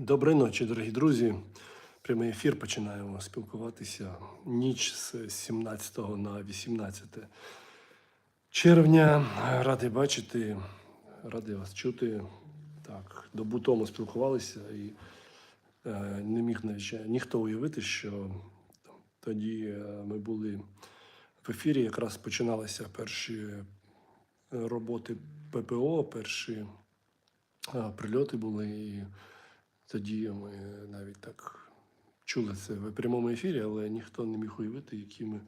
Доброї ночі, дорогі друзі. Прямий ефір починаємо спілкуватися. Ніч з 17 на 18 червня. Радий бачити, радий вас чути. Так, добу тому спілкувалися і е, не міг навіть ніхто уявити, що тоді е, ми були в ефірі, якраз починалися перші е, роботи ППО, перші е, прильоти були. І тоді ми навіть так чули це в прямому ефірі, але ніхто не міг уявити, якими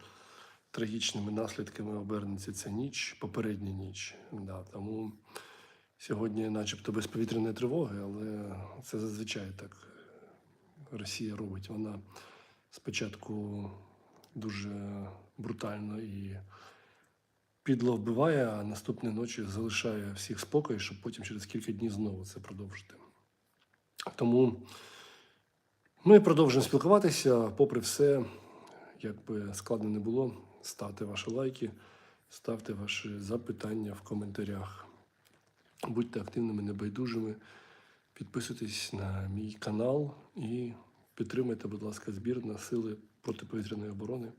трагічними наслідками обернеться ця ніч, попередня ніч. Да, тому сьогодні, начебто, без повітряної тривоги, але це зазвичай так Росія робить. Вона спочатку дуже брутально і підло вбиває, а наступної ночі залишає всіх спокій, щоб потім через кілька днів знову це продовжити. Тому ми продовжуємо спілкуватися. Попри все, як би складно не було, ставте ваші лайки, ставте ваші запитання в коментарях. Будьте активними, небайдужими, підписуйтесь на мій канал і підтримайте, будь ласка, збір на сили протиповітряної оборони.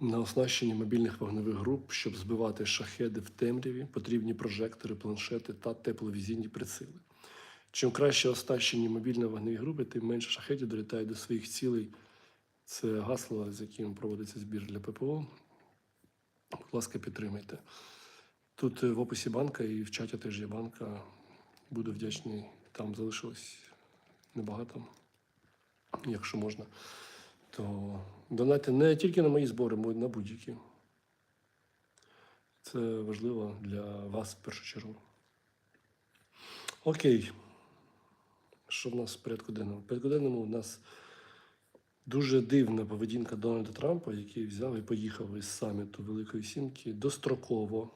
На оснащенні мобільних вогневих груп, щоб збивати шахеди в темряві, потрібні прожектори, планшети та тепловізійні приціли. Чим краще оснащені мобільні вогневі групи, тим менше шахетів долітають до своїх цілей. Це гасло, з яким проводиться збір для ППО. Будь ласка, підтримайте. Тут е, в описі банка і в чаті теж є банка. Буду вдячний. Там залишилось небагато, якщо можна. То донати не тільки на мої збори, а й на будь-які. Це важливо для вас в першу чергу. Окей. Що в нас в порядку денному? В порядку денному у нас дуже дивна поведінка Дональда Трампа, який взяв і поїхав із саміту Великої Сімки достроково,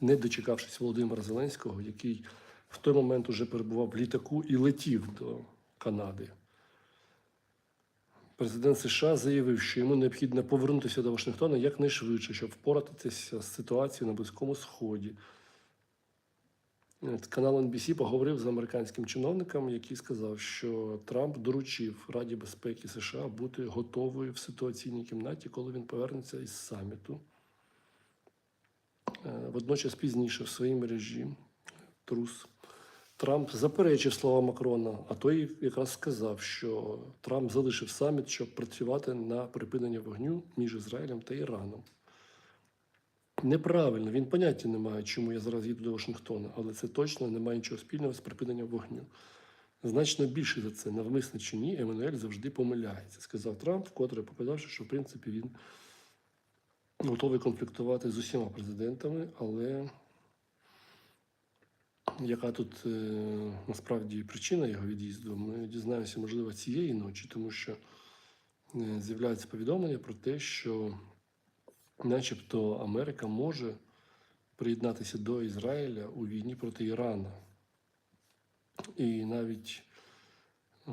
не дочекавшись Володимира Зеленського, який в той момент уже перебував в літаку і летів до Канади. Президент США заявив, що йому необхідно повернутися до Вашингтона якнайшвидше, щоб впоратися з ситуацією на Близькому Сході. Е, Канал NBC поговорив з американським чиновником, який сказав, що Трамп доручив Раді безпеки США бути готовою в ситуаційній кімнаті, коли він повернеться із саміту. Е, Водночас пізніше в своїй мережі Трус Трамп заперечив слова Макрона, а той якраз сказав, що Трамп залишив саміт, щоб працювати на припинення вогню між Ізраїлем та Іраном. Неправильно, він поняття не має, чому я зараз їду до Вашингтона, але це точно не має нічого спільного з припиненням вогню. Значно більше за це, навмисно чи ні, Еммануель завжди помиляється, сказав Трамп, вкотре показавши, що в принципі він готовий конфліктувати з усіма президентами, але яка тут е, насправді причина його від'їзду, ми дізнаємося, можливо, цієї ночі, тому що е, з'являються повідомлення про те, що начебто Америка може приєднатися до Ізраїля у війні проти Ірану. І навіть е,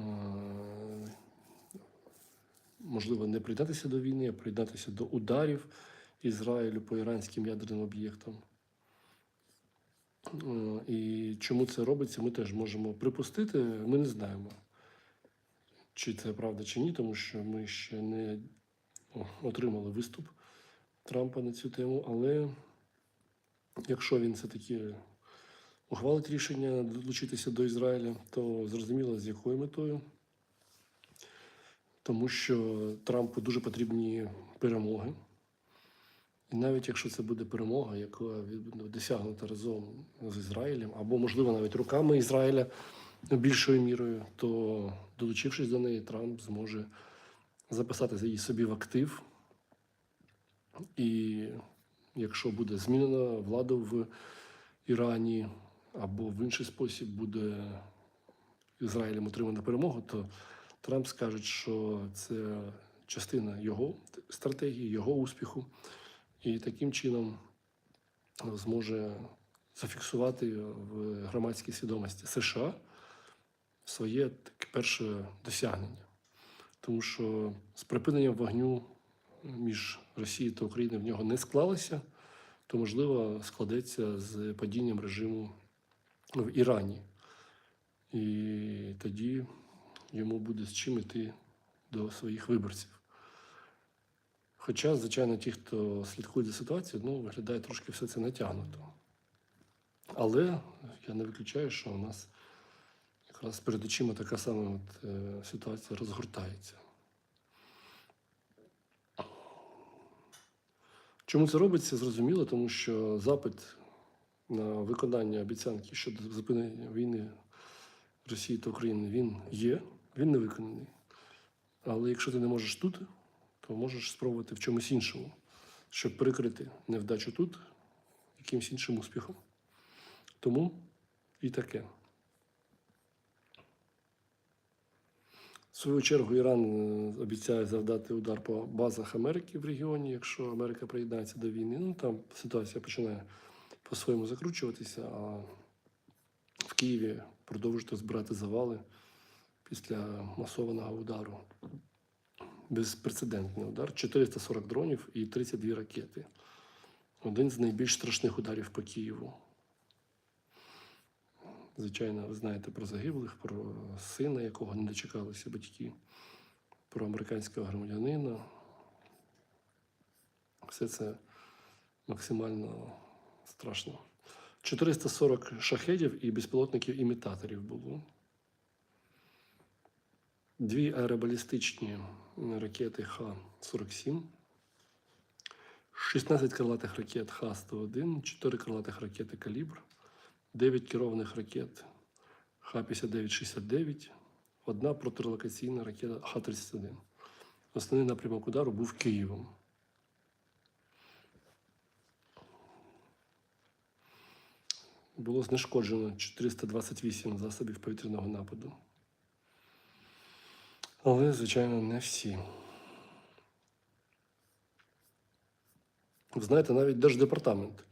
можливо не приєднатися до війни, а приєднатися до ударів Ізраїлю по іранським ядерним об'єктам. Е, І чому це робиться, ми теж можемо припустити. Ми не знаємо, чи це правда чи ні, тому що ми ще не отримали виступ Трампа на цю тему. Але якщо він все-таки ухвалить рішення долучитися до Ізраїля, то зрозуміло, з якою метою. Тому що Трампу дуже потрібні перемоги. І навіть якщо це буде перемога, яка досягнута разом з Ізраїлем, або, можливо, навіть руками Ізраїля більшою мірою, то долучившись до неї, Трамп зможе записати її собі в актив. І якщо буде змінена влада в Ірані, або в інший спосіб буде Ізраїлем отримана перемога, то Трамп скаже, що це частина його стратегії, його успіху і таким чином зможе зафіксувати в громадській свідомості США своє таке перше досягнення. Тому що з припиненням вогню між Росією та Україною в нього не склалося, то можливо складеться з падінням режиму в Ірані. І тоді йому буде з чим іти до своїх виборців. Хоча, звичайно, ті, хто слідкує за ситуацією, ну, виглядає трошки все це натягнуто. Але я не виключаю, що у нас якраз перед очима така сама от, е, ситуація розгортається. Чому це робиться, зрозуміло, тому що запит на виконання обіцянки щодо зупинення війни Росії та України він є, він не виконаний. Але якщо ти не можеш тут, то можеш спробувати в чомусь іншому, щоб перекрити невдачу тут якимось іншим успіхом. Тому і таке. В свою чергу Іран е, обіцяє завдати удар по базах Америки в регіоні, якщо Америка приєднається до війни. Ну там ситуація починає по-своєму закручуватися, а в Києві продовжують збирати завали після масованого удару. Безпрецедентний удар 440 дронів і 32 ракети. Один з найбільш страшних ударів по Києву. Звичайно, ви знаєте про загиблих, про сина, якого не дочекалися батьки, про американського громадянина. Все це максимально страшно. 440 шахедів і безпілотників-імітаторів було. Дві аеробалістичні ракети Х-47, 16 крилатих ракет Х-101, 4 крилатих ракети Калібр, 9 керованих ракет Х-59-69, одна протирелокаційна ракета Х-31. Основний напрямок удару був Києвом. Було знешкоджено 428 засобів повітряного нападу. Але, звичайно, не всі. Ви знаєте, навіть Держдепартамент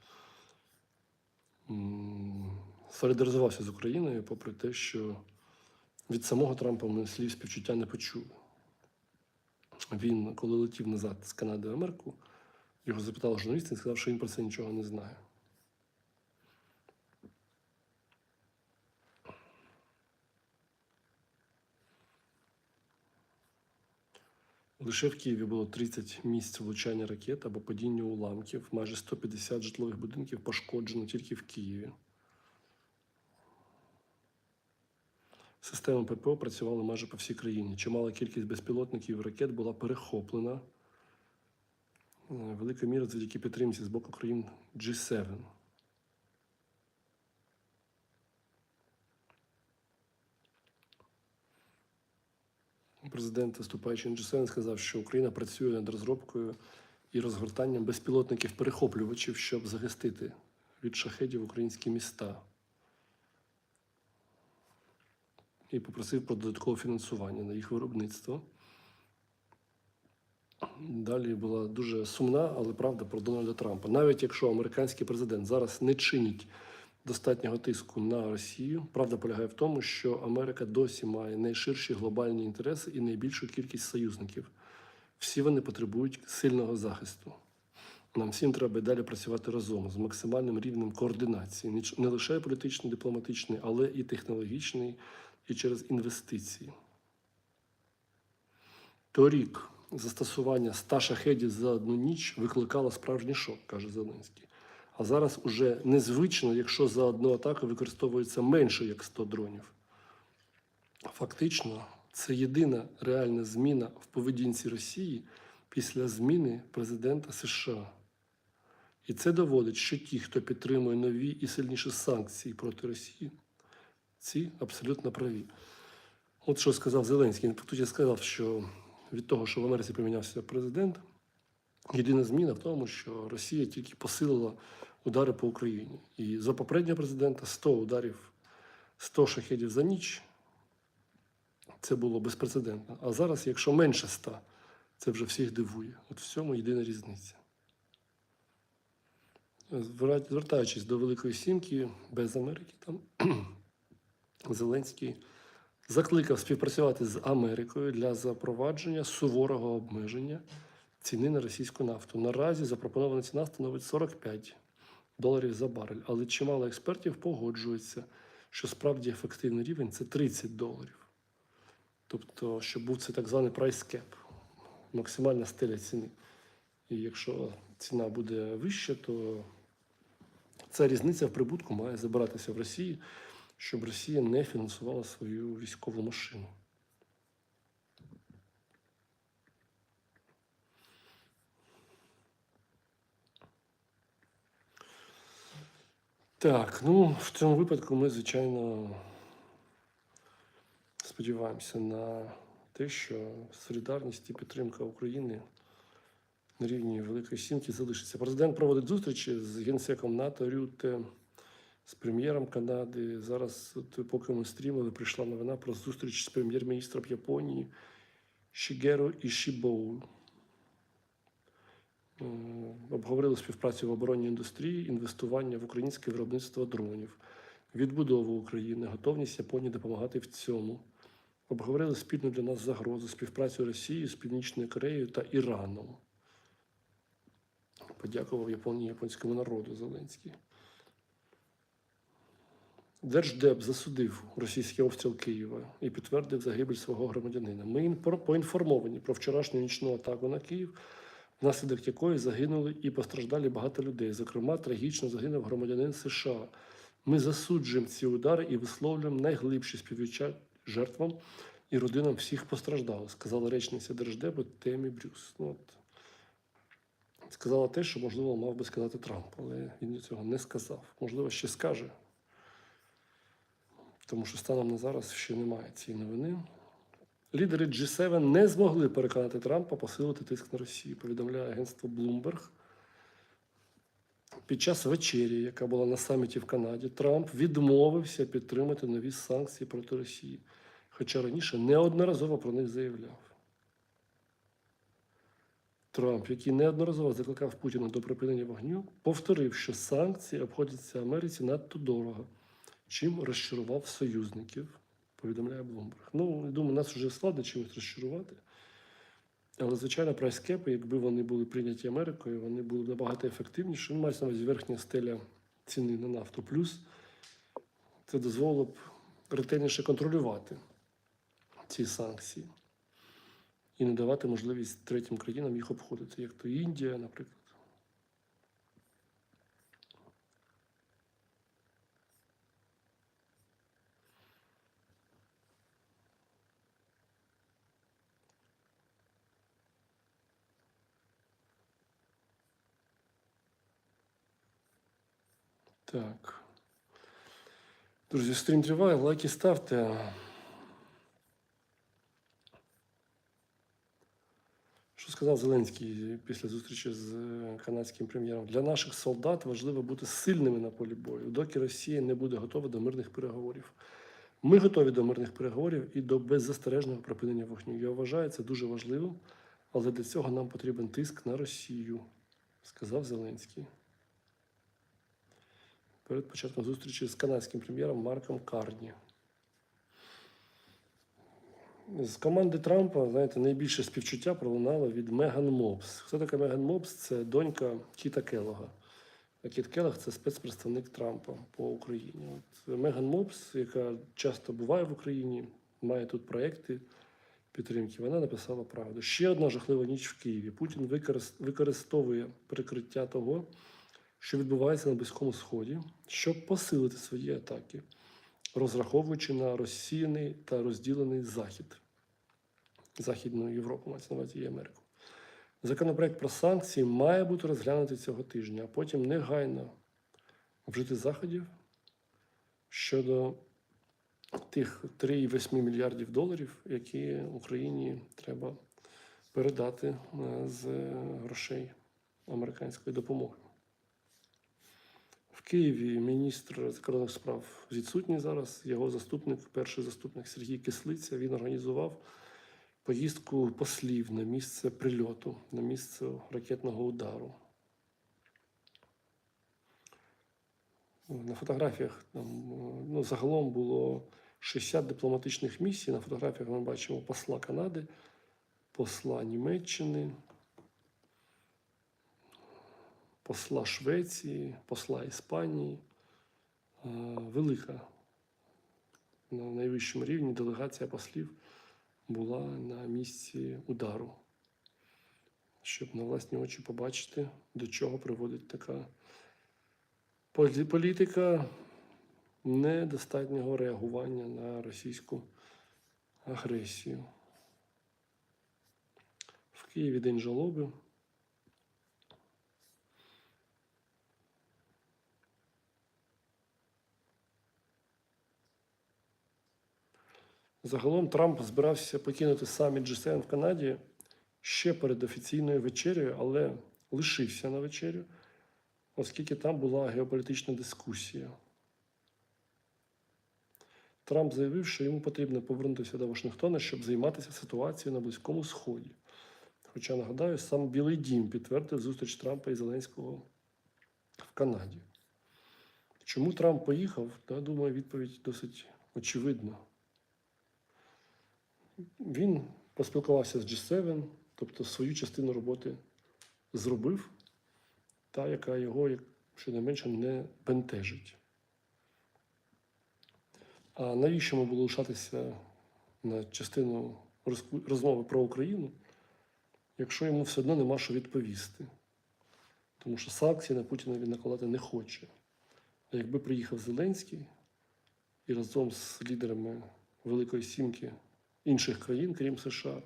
солідаризувався з Україною, попри те, що від самого Трампа ми слів співчуття не почули. Він, коли летів назад з Канади в Америку, його запитали журналісти, він сказав, що він про це нічого не знає. Лише в Києві було 30 місць влучання ракет або падіння уламків, майже 150 житлових будинків пошкоджено тільки в Києві. Система ППО працювала майже по всій країні. Чимала кількість безпілотників і ракет була перехоплена. Е, Велика міра завдяки підтримці з боку країн G7. Президент, виступаючи на G7, сказав, що Україна працює над розробкою і розгортанням безпілотників-перехоплювачів, щоб захистити від шахедів українські міста. І попросив про додаткове фінансування на їх виробництво. Далі була дуже сумна, але правда про Дональда Трампа. Навіть якщо американський президент зараз не чинить достатнього тиску на Росію, правда полягає в тому, що Америка досі має найширші глобальні інтереси і найбільшу кількість союзників. Всі вони потребують сильного захисту. Нам всім треба і далі працювати разом з максимальним рівнем координації, не лише політичний, дипломатичний, але і технологічний, і через інвестиції. Торік застосування 100 шахедів за одну ніч викликало справжній шок, каже Зеленський. А зараз уже незвично, якщо за одну атаку використовується менше як 100 дронів. Фактично, це єдина реальна зміна в поведінці Росії після зміни президента США. І це доводить, що ті, хто підтримує нові і сильніші санкції проти Росії, ці абсолютно праві. От що сказав Зеленський. Він по сказав, що від того, що в Америці помінявся президент, єдина зміна в тому, що Росія тільки посилила удари по Україні. І за попереднього президента 100 ударів, 100 шахедів за ніч. Це було безпрецедентно. А зараз, якщо менше 100, це вже всіх дивує. От в цьому єдина різниця. Звертаючись до Великої Сімки без Америки, там Зеленський закликав співпрацювати з Америкою для запровадження суворого обмеження ціни на російську нафту. Наразі запропонована ціна становить 45 доларів за барель, але чимало експертів погоджуються, що справді ефективний рівень це 30 доларів. Тобто, щоб був це так званий cap, максимальна стеля ціни. І якщо ціна буде вища, то ця різниця в прибутку має забиратися в Росії, щоб Росія не фінансувала свою військову машину. Так, ну в цьому випадку ми, звичайно, сподіваємося на те, що солідарність і підтримка України на рівні Великої Сімки залишиться. Президент проводить зустрічі з генсеком НАТО Рюте, з прем'єром Канади. Зараз, поки ми стрімили, прийшла новина про зустріч з прем'єр-міністром Японії Шігеро Ішібоу. Е, Обговорили співпрацю в оборонній індустрії, інвестування в українське виробництво дронів, відбудову України, готовність Японії допомагати в цьому. Обговорили спільну для нас загрозу, співпрацю Росії з Північною Кореєю та Іраном. Подякував Японії японському народу Зеленський. Держдеп засудив російський обстріл Києва і підтвердив загибель свого громадянина. Ми поінформовані про вчорашню нічну атаку на Київ, внаслідок якої загинули і постраждали багато людей. Зокрема, трагічно загинув громадянин США. Ми засуджуємо ці удари і висловлюємо найглибші співчуття жертвам і родинам всіх постраждалих, сказала речниця Держдепу Темі Брюс. Ну, от, сказала те, що, можливо, мав би сказати Трамп, але він цього не сказав. Можливо, ще скаже. Тому що станом на зараз ще немає цієї новини. Лідери G7 не змогли переконати Трампа посилити тиск на Росію, повідомляє агентство Bloomberg. Під час вечері, яка була на саміті в Канаді, Трамп відмовився підтримати нові санкції проти Росії, хоча раніше неодноразово про них заявляв. Трамп, який неодноразово закликав Путіна до припинення вогню, повторив, що санкції обходяться Америці надто дорого, чим розчарував союзників, повідомляє Bloomberg. Ну, я думаю, нас вже складно чимось розчарувати. Але, звичайно, прайскепи, якби вони були прийняті Америкою, вони були набагато ефективніші. Ну, мається на увазі верхня стеля ціни на нафту. Плюс це дозволило б ретельніше контролювати ці санкції і не давати можливість третім країнам їх обходити, як то Індія, наприклад. Так. Друзі, стрім триває, лайки ставте. Що сказав Зеленський після зустрічі з е, канадським прем'єром? Для наших солдат важливо бути сильними на полі бою, доки Росія не буде готова до мирних переговорів. Ми готові до мирних переговорів і до беззастережного припинення вогню. Я вважаю це дуже важливим, але для цього нам потрібен тиск на Росію, сказав Зеленський. Перед початком зустрічі з канадським прем'єром Марком Карні. З команди Трампа, знаєте, найбільше співчуття пролунало від Меган Мобс. Хто така Меган Мобс? Це донька Кіта Келога. А Кіт Келог це спецпредставник Трампа по Україні. От Меган Мобс, яка часто буває в Україні, має тут проекти підтримки. Вона написала правду. Ще одна жахлива ніч в Києві. Путін використовує прикриття того, що відбувається на Близькому Сході, щоб посилити свої атаки, розраховуючи на розсіяний та розділений Захід, Західну Європу, мається на увазі і Америку. Законопроект про санкції має бути розглянутий цього тижня, а потім негайно вжити заходів щодо тих 3,8 мільярдів доларів, які Україні треба передати е, з грошей американської допомоги. В Києві міністр закордонних справ відсутній зараз. Його заступник, перший заступник Сергій Кислиця, він організував поїздку послів на місце прильоту, на місце ракетного удару. На фотографіях там, ну, загалом було 60 дипломатичних місій. На фотографіях ми бачимо посла Канади, посла Німеччини, посла Швеції, посла Іспанії. Е, Велика на найвищому рівні делегація послів була на місці удару, щоб на власні очі побачити, до чого приводить така політика недостатнього реагування на російську агресію. В Києві День жалоби. Загалом Трамп збирався покинути саміт G7 в Канаді ще перед офіційною вечерею, але лишився на вечерю, оскільки там була геополітична дискусія. Трамп заявив, що йому потрібно повернутися до Вашингтона, щоб займатися ситуацією на Близькому Сході. Хоча, нагадаю, сам Білий Дім підтвердив зустріч Трампа і Зеленського в Канаді. Чому Трамп поїхав? Та, думаю, відповідь досить очевидна. Він поспілкувався з G7, тобто свою частину роботи зробив, та, яка його, щонайменше, не бентежить. А навіщо йому було лишатися на частину розмови про Україну, якщо йому все одно нема що відповісти? Тому що санкції на Путіна він накладати не хоче. А якби приїхав Зеленський і разом з лідерами Великої Сімки інших країн, крім США,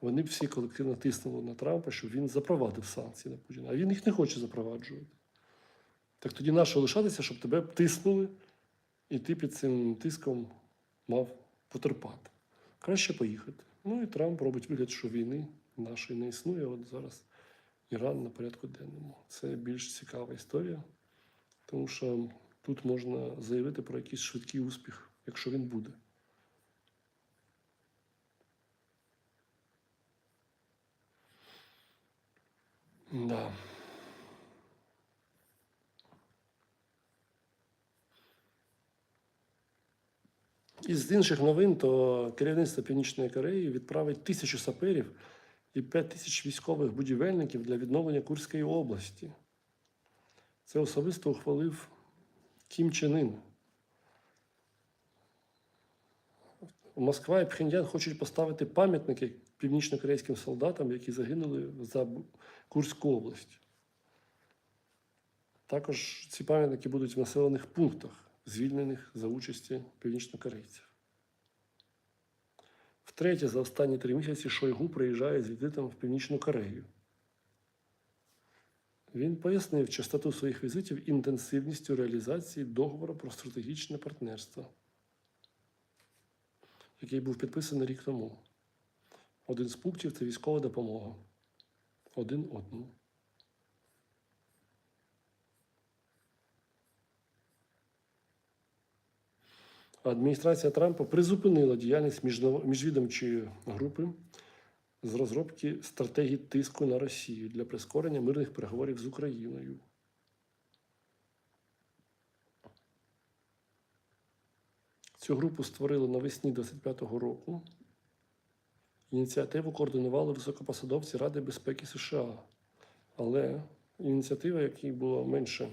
вони всі колективно тиснули на Трампа, щоб він запровадив санкції на Путіна. А він їх не хоче запроваджувати. Так тоді нащо лишатися, щоб тебе тиснули, і ти під цим тиском мав потерпати. Краще поїхати. Ну і Трамп робить вигляд, що війни нашої не існує. От зараз Іран на порядку денному. Це більш цікава історія, тому що тут можна заявити про якийсь швидкий успіх, якщо він буде. Да. Із інших новин, то керівництво Північної Кореї відправить тисячу саперів і 5 тисяч військових будівельників для відновлення Курської області. Це особисто ухвалив Кім Чен Ін. Москва і Пхеньян хочуть поставити пам'ятники північно-корейським солдатам, які загинули за Курську область. Також ці пам'ятники будуть в населених пунктах, звільнених за участі північнокорейців. Втретє, за останні три місяці Шойгу приїжджає з візитом в Північну Корею. Він пояснив частоту своїх візитів інтенсивністю реалізації договору про стратегічне партнерство, який був підписаний рік тому. Один з пунктів це військова допомога. Один одному. Адміністрація Трампа призупинила діяльність міжвідомчої групи з розробки стратегії тиску на Росію для прискорення мирних переговорів з Україною. Цю групу створили навесні 25-го року. Ініціативу координували високопосадовці Ради безпеки США. Але ініціатива, якій було менше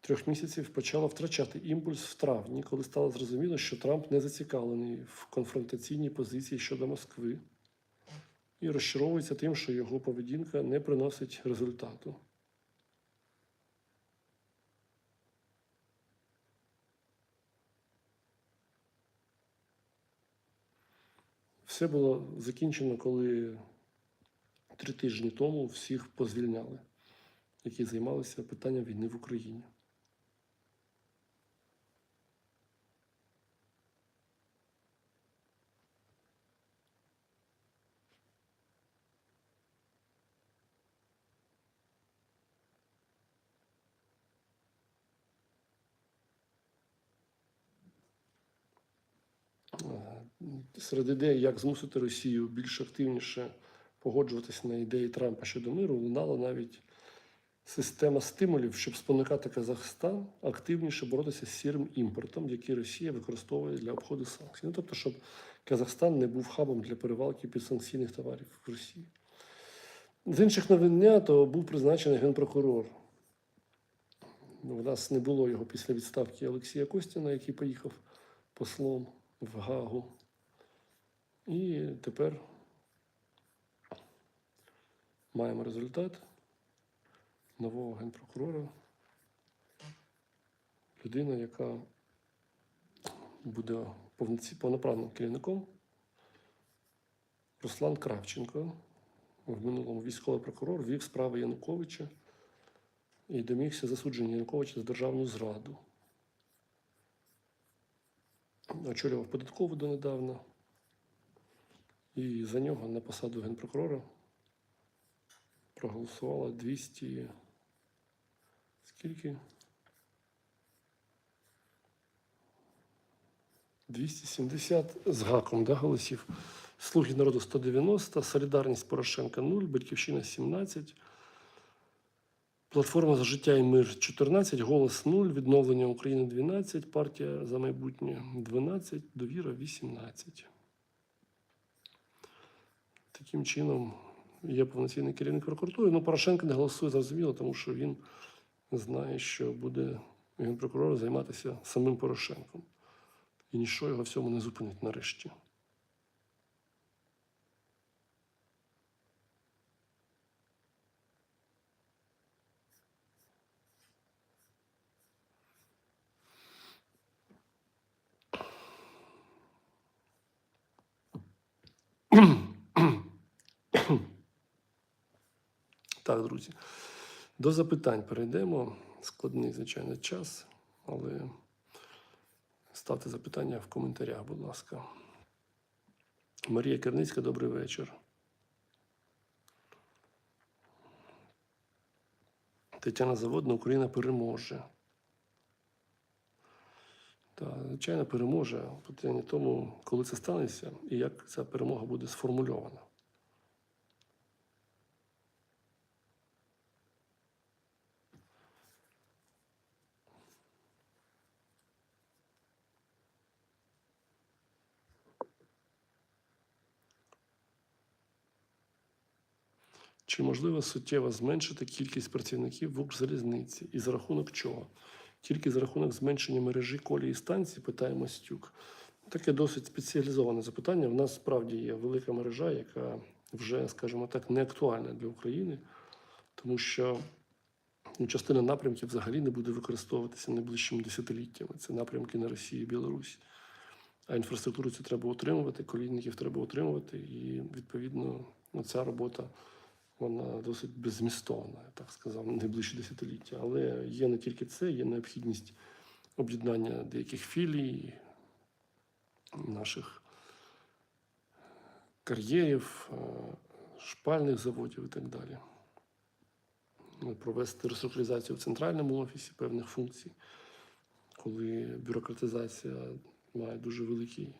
трьох місяців, почала втрачати імпульс в травні, коли стало зрозуміло, що Трамп не зацікавлений в конфронтаційній позиції щодо Москви і розчаровується тим, що його поведінка не приносить результату. Все було закінчено, коли три тижні тому всіх позвільняли, які займалися питанням війни в Україні. Е, Серед ідей, як змусити Росію більш активніше погоджуватися на ідеї Трампа щодо миру, лунала навіть система стимулів, щоб спонукати Казахстан активніше боротися з сірим імпортом, який Росія використовує для обходу санкцій. Ну, тобто, щоб Казахстан не був хабом для перевалки підсанкційних товарів в Росії. З інших новин дня то був призначений генпрокурор. У нас не було його після відставки Олексія Костіна, який поїхав послом в Гагу. І тепер маємо результат нового генпрокурора. Людина, яка буде повноправним керівником. Руслан Кравченко, в минулому військовий прокурор, вів справи Януковича і домігся засудження Януковича за державну зраду. Очолював податкову донедавна. І за нього на посаду генпрокурора проголосувало 200. Скільки? 270 з гаком да, голосів. Слуги народу 190, Солідарність Порошенка 0, Батьківщина 17, Платформа за життя і мир 14, Голос 0, Відновлення України 12, Партія за майбутнє 12, Довіра 18. Таким чином є повноцінний керівник прокуратури. Ну, Порошенко не голосує зрозуміло, тому що він знає, що буде генпрокурор займатися самим Порошенком. І ніщо його в цьому не зупинить нарешті. Друзі, до запитань перейдемо. Складний, звичайно, час, але ставте запитання в коментарях, будь ласка. Марія Керницька, добрий вечір. Тетяна Заводна, Україна переможе. Так, звичайно, переможе. Питання тому, коли це станеться і як ця перемога буде сформульована. Чи можливо суттєво зменшити кількість працівників в Укрзалізниці? І за рахунок чого? Тільки за рахунок зменшення мережі колії станцій, питає Мастюк. Таке досить спеціалізоване запитання. В нас справді є велика мережа, яка вже, скажімо так, не актуальна для України, тому що ну, частина напрямків взагалі не буде використовуватися найближчими десятиліттями. Це напрямки на Росію і Білорусь. А інфраструктуру цю треба утримувати, колійників треба утримувати, і відповідно ця робота вона досить беззмістовна, я так сказав, на найближчі десятиліття. Але є не тільки це, є необхідність об'єднання деяких філій, наших кар'єрів, е, шпальних заводів і так далі. Ну, Провести реструктуризацію в центральному офісі певних функцій, коли бюрократизація має дуже великий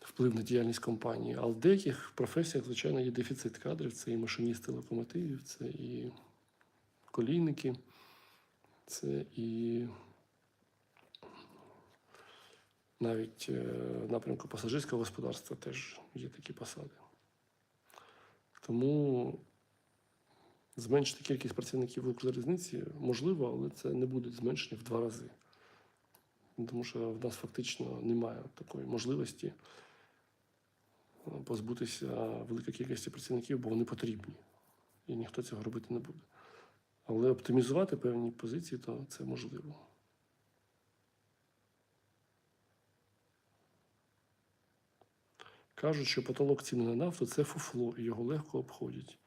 вплив на діяльність компанії. А в деяких професіях, звичайно, є дефіцит кадрів. Це і машиністи локомотивів, це і колійники, це і навіть е, в напрямку пасажирського господарства теж є такі посади. Тому зменшити кількість працівників в Укрзалізниці можливо, але це не буде зменшення в два рази. Тому що в нас фактично немає такої можливості позбутися великої кількості працівників, бо вони потрібні. І ніхто цього робити не буде. Але оптимізувати певні позиції, то це можливо. Кажуть, що потолок ціни на нафту це фуфло, і його легко обходять.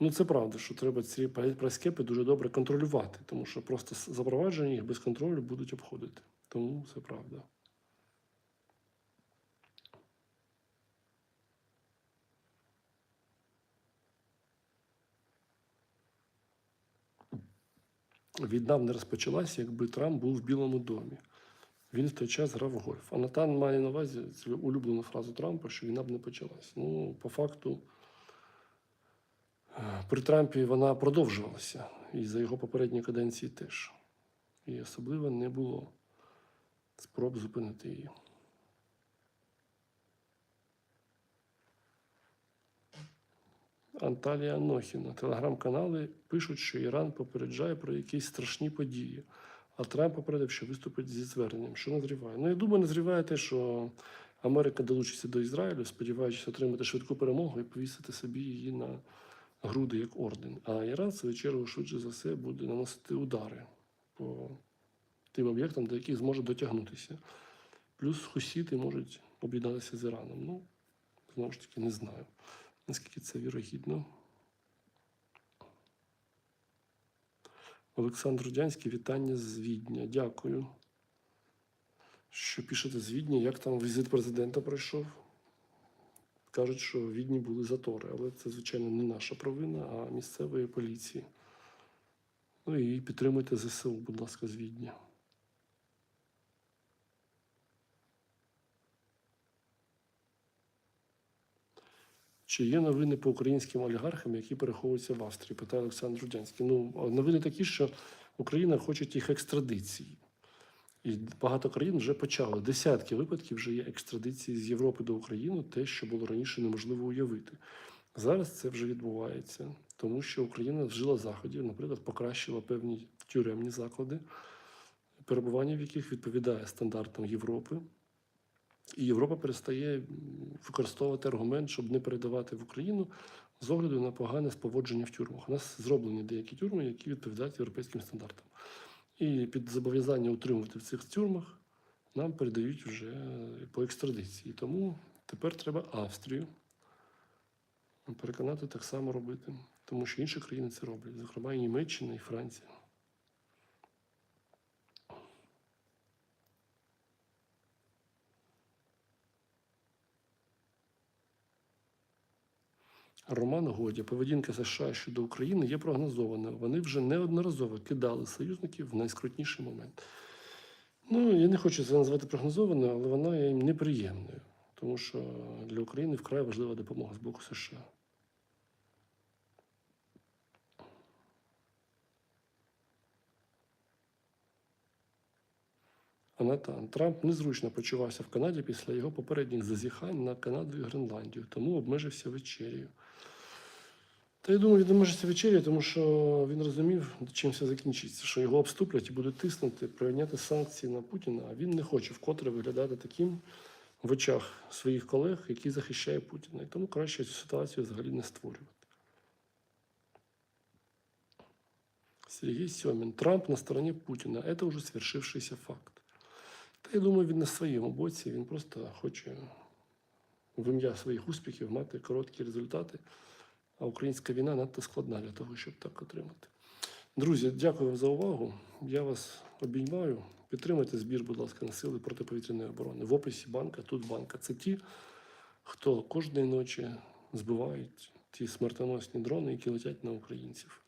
Ну, це правда, що треба ці прайскепи дуже добре контролювати, тому що просто запровадження їх без контролю будуть обходити. Тому це правда. Війна б не розпочалася, якби Трамп був в Білому домі. Він в той час грав в гольф. А Натан має на увазі улюблену фразу Трампа, що війна б не почалась. Ну, по факту, е, при Трампі вона продовжувалася. І за його попередні каденції теж. І особливо не було спроб зупинити її. Анталія Анохіна. Телеграм-канали пишуть, що Іран попереджає про якісь страшні події. А Трамп попередив, що виступить зі зверненням, що назріває. Ну, я думаю, назріває те, що Америка долучиться до Ізраїлю, сподіваючись отримати швидку перемогу і повісити собі її на груди як орден. А Іран, в свою чергу, швидше за все, буде наносити удари по тим об'єктам, до яких зможе дотягнутися. Плюс хусіти можуть об'єднатися з Іраном. Ну, знову ж таки, не знаю, наскільки це вірогідно. Олександр Рудянський, вітання з Відня. Дякую. Що пишете з Відня? Як там візит президента пройшов? Кажуть, що в Відні були затори, але це, звичайно, не наша провина, а місцевої поліції. Ну і підтримуйте ЗСУ, будь ласка, з Відня. Чи є новини по українським олігархам, які переховуються в Австрії? Питає Олександр Рудянський. Ну, новини такі, що Україна хоче їх екстрадиції. І багато країн вже почали. Десятки випадків вже є екстрадиції з Європи до України, те, що було раніше неможливо уявити. Зараз це вже відбувається, тому що Україна вжила заходів, наприклад, покращила певні тюремні заклади, перебування в яких відповідає стандартам Європи. І Європа перестає використовувати аргумент, щоб не передавати в Україну з огляду на погане споводження в тюрмах. У нас зроблені деякі тюрми, які відповідають європейським стандартам. І під зобов'язання утримувати в цих тюрмах нам передають вже по екстрадиції. Тому тепер треба Австрію переконати так само робити, тому що інші країни це роблять, зокрема і Німеччина, і Франція. Роман Годя, поведінка США щодо України є прогнозованою. Вони вже неодноразово кидали союзників в найскрутніший момент. Ну, я не хочу це назвати прогнозованою, але вона є їм неприємною, тому що для України вкрай важлива допомога з боку США. Анатан Трамп незручно почувався в Канаді після його попередніх зазіхань на Канаду і Гренландію, тому обмежився вечерею. Та я думаю, він обмежився вечерею, тому що він розумів, чим все закінчиться, що його обступлять і будуть тиснути, прийняти санкції на Путіна, а він не хоче вкотре виглядати таким в очах своїх колег, які захищає Путіна. І тому краще цю ситуацію взагалі не створювати. Сергій Сьомін. Трамп на стороні Путіна. Це вже свершившийся факт. Та я думаю, він на своєму боці, він просто хоче в ім'я своїх успіхів мати короткі результати. А українська війна надто складна для того, щоб так отримати. Друзі, дякую вам за увагу. Я вас обіймаю. Підтримайте збір, будь ласка, на сили протиповітряної оборони. В описі банка, тут банка. Це ті, хто кожної ночі збивають ті смертоносні дрони, які летять на українців.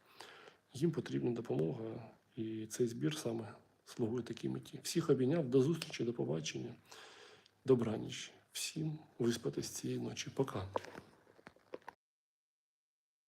Їм потрібна допомога, і цей збір саме слугує такій меті. Всіх обійняв. До зустрічі, до побачення. Добраніч. Всім виспатись цієї ночі. Пока.